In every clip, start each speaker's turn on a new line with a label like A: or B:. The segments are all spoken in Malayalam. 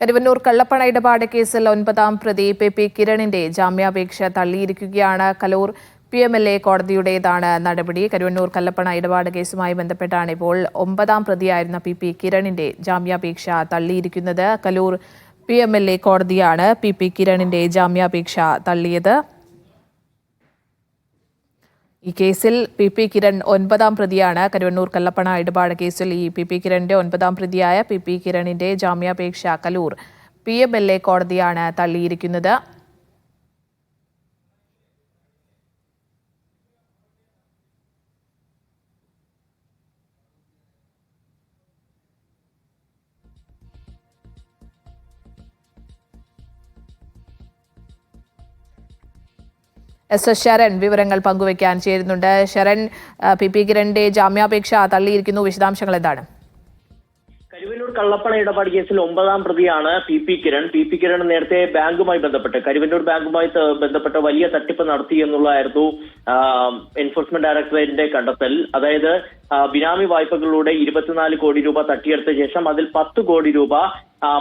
A: കരുവന്നൂർ കള്ളപ്പണ ഇടപാട് കേസിൽ ഒൻപതാം പ്രതി പി പി കിരണിന്റെ ജാമ്യാപേക്ഷ തള്ളിയിരിക്കുകയാണ്. Kaloor P M L A കോടതിയുടേതാണ് നടപടി. കരുവന്നൂർ കല്ലപ്പണ ഇടപാട് കേസുമായി ബന്ധപ്പെട്ടാണ് ഇപ്പോൾ ഒമ്പതാം പ്രതിയായിരുന്ന പി പി കിരണിന്റെ ജാമ്യാപേക്ഷ തള്ളിയിരിക്കുന്നത്. Kaloor P M L A കോടതിയാണ് പി പി കിരണിന്റെ ജാമ്യാപേക്ഷ തള്ളിയത്. ഈ കേസിൽ പി പി കിരൺ ഒൻപതാം പ്രതിയാണ്. കരുവണ്ണൂർ കല്ലപ്പണ ഇടപാട് കേസിൽ ഈ പി പി കിരണിന്റെ ഒൻപതാം പ്രതിയായ പി പി കിരണിന്റെ ജാമ്യാപേക്ഷ Kaloor P M L A കോടതിയാണ് തള്ളിയിരിക്കുന്നത്. എസ് എസ് ശരൺ വിവരങ്ങൾ പങ്കുവയ്ക്കാൻ ചേരുന്നുണ്ട്. ശരൺ പി പി കിരണിന്റെ ജാമ്യാപേക്ഷ തള്ളിയിരിക്കുന്നു. വിശദാംശങ്ങൾ എന്താണ്?
B: കരുവന്നൂർ കള്ളപ്പണ ഇടപാട് കേസിൽ ഒമ്പതാം പ്രതിയാണ് P P Kiran. P P Kiran നേരത്തെ ബാങ്കുമായി ബന്ധപ്പെട്ട് കരുവന്നൂർ ബാങ്കുമായി ബന്ധപ്പെട്ട വലിയ തട്ടിപ്പ് നടത്തി എന്നുള്ളതായിരുന്നു എൻഫോഴ്സ്മെന്റ് ഡയറക്ടറേറ്റിന്റെ കണ്ടെത്തൽ. അതായത് ബിനാമി വായ്പകളിലൂടെ ഇരുപത്തിനാല് കോടി രൂപ തട്ടിയെടുത്ത ശേഷം അതിൽ പത്ത് കോടി രൂപ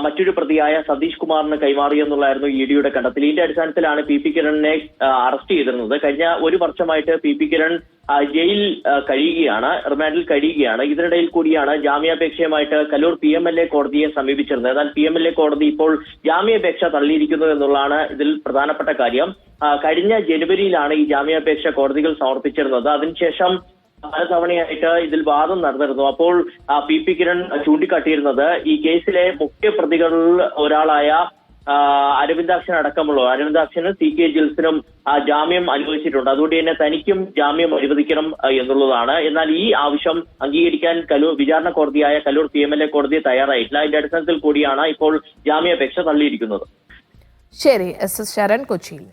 B: മറ്റൊരു പ്രതിയായ സതീഷ് കുമാറിന് കൈമാറി എന്നുള്ളതായിരുന്നു ഇ ഡിയുടെ കണ്ടെത്തൽ. ഇതിന്റെ അടിസ്ഥാനത്തിലാണ് പി പി കിരണിനെ അറസ്റ്റ് ചെയ്തിരുന്നത്. കഴിഞ്ഞ ഒരു വർഷമായിട്ട് പി പി കിരൺ ജയിലിൽ കഴിയുകയാണ് റിമാൻഡിൽ കഴിയുകയാണ്. ഇതിനിടയിൽ കൂടിയാണ് ജാമ്യാപേക്ഷയുമായിട്ട് Kaloor P M L A കോടതിയെ സമീപിച്ചിരുന്നത്. എന്നാൽ പി എം എൽ എ കോടതി ഇപ്പോൾ ജാമ്യാപേക്ഷ തള്ളിയിരിക്കുന്നു എന്നുള്ളതാണ് ഇതിൽ പ്രധാനപ്പെട്ട കാര്യം. കഴിഞ്ഞ ജനുവരിയിലാണ് ഈ ജാമ്യാപേക്ഷ കോടതികൾ സമർപ്പിച്ചിരുന്നത്. അതിനുശേഷം പലതവണയായിട്ട് ഇതിൽ വാദം നടന്നിരുന്നു. അപ്പോൾ പി പി കിരൺ ചൂണ്ടിക്കാട്ടിയിരുന്നത് ഈ കേസിലെ മുഖ്യ പ്രതികളിൽ ഒരാളായ അരവിന്ദാക്ഷൻ അടക്കമുള്ള അരവിന്ദാക്ഷന് സി കെ ജിൽസിനും ജാമ്യം അനുവദിച്ചിട്ടുണ്ട്. അതുകൊണ്ട് തന്നെ തനിക്കും ജാമ്യം അനുവദിക്കണം എന്നുള്ളതാണ്. എന്നാൽ ഈ ആവശ്യം അംഗീകരിക്കാൻ കലൂർ വിചാരണ കോടതിയായ Kaloor P M L A കോടതി തയ്യാറായിട്ടില്ല. അതിന്റെ അടിസ്ഥാനത്തിൽ കൂടിയാണ് ഇപ്പോൾ ജാമ്യാപേക്ഷ തള്ളിയിരിക്കുന്നത്.
A: ശരി എസ് എസ് ശരൺ കൊച്ചിയിൽ